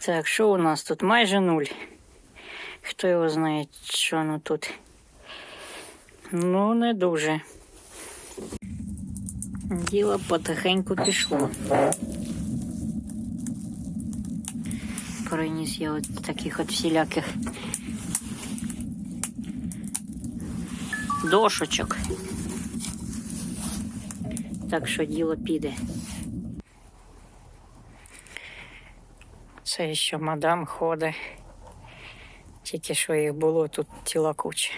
Так, що у нас тут? Майже нуль. Хто його знає, що ну тут? Ну, не дуже. Діло потихеньку пішло. Приніс я от таких от всіляких дошочок. Так що діло піде. Це що мадам ходить. Тільки що їх було тут ціла куча.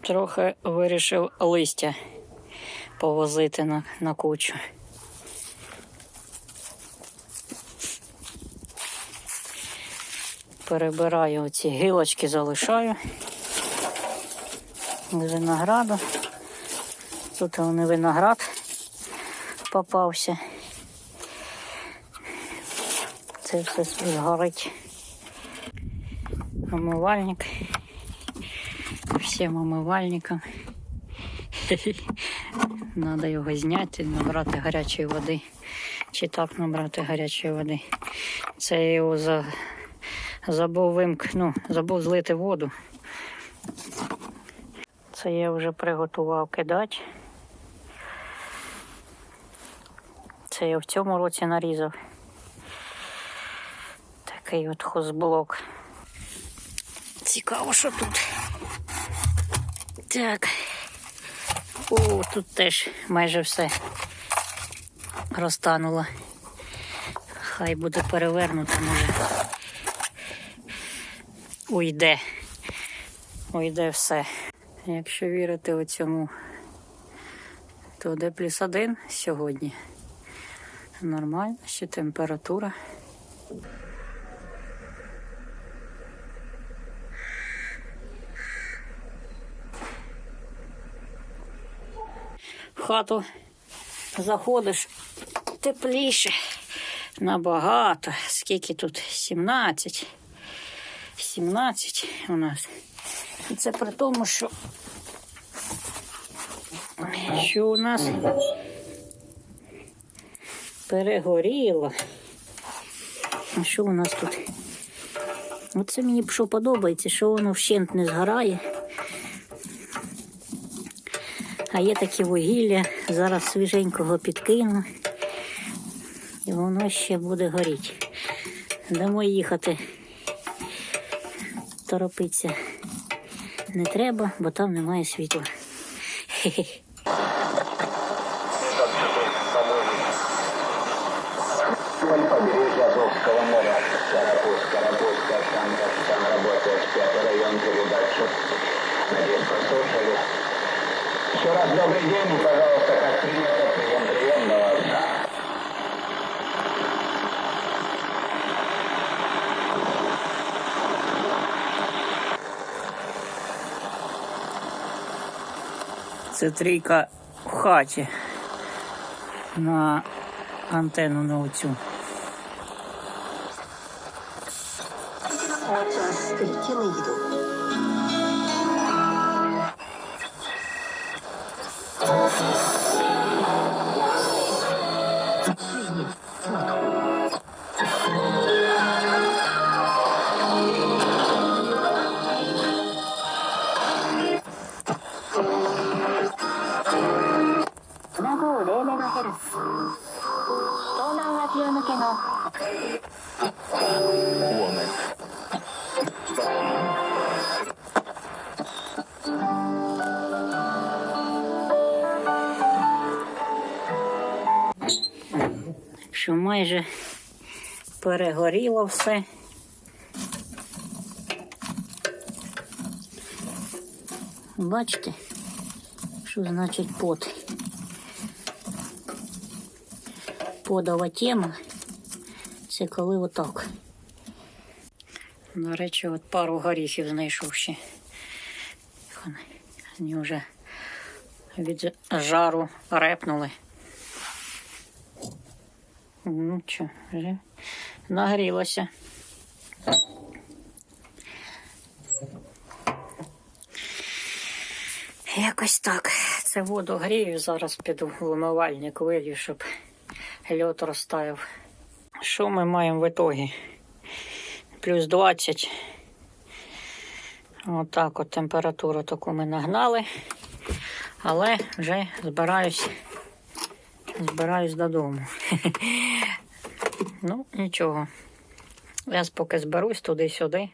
Трохи вирішив листя повозити на, на кучу. Перебираю оці гілочки, залишаю з винограду. Тут вони виноград попався. Це все згорить. Омивальник. Всім омивальникам. Треба його зняти, набрати гарячої води. Чи так набрати гарячої води. Це його за... забув вимк... ну, забув злити воду. Це я вже приготував кидати. Це я в цьому році нарізав. Такий от хозблок. Цікаво, що тут. Так. О, тут теж майже все розтануло. Хай буде перевернуто, може. Уйде. Уйде все. Якщо вірити оцьому, то де плюс один сьогодні. Нормально, ще температура. В хату заходиш тепліше. Набагато. Скільки тут? 17. 17 у нас. І це при тому, що, що у нас перегоріло. А що у нас тут? Оце мені що подобається, що воно вщент не згорає. А є такі вугілля, зараз свіженького підкину. І воно ще буде горіти. Дамо їхати. Торопитися не треба, бо там немає світла. Надеюсь, послушали. Еще раз добрый день пожалуйста, как принято, прием, прием, Це трійка в хаті на антенну на оцю. Час стрійки не йду. 70メガヘルツ東南アジア向けの我们 що майже перегоріло все. Бачите, що значить пот? Подова тема. Це коли отак. До речі, от пару горіхів знайшов ще. Вони вже від жару репнули. Ну що, вже нагрілося. Якось так. Це воду грію, зараз піду в умивальник щоб льот розтаяв. Що ми маємо в ітогі? Плюс 20. Отак от температуру таку ми нагнали. Але вже збираюсь, збираюсь додому. Ну, нічого. Я поки зберусь туди-сюди.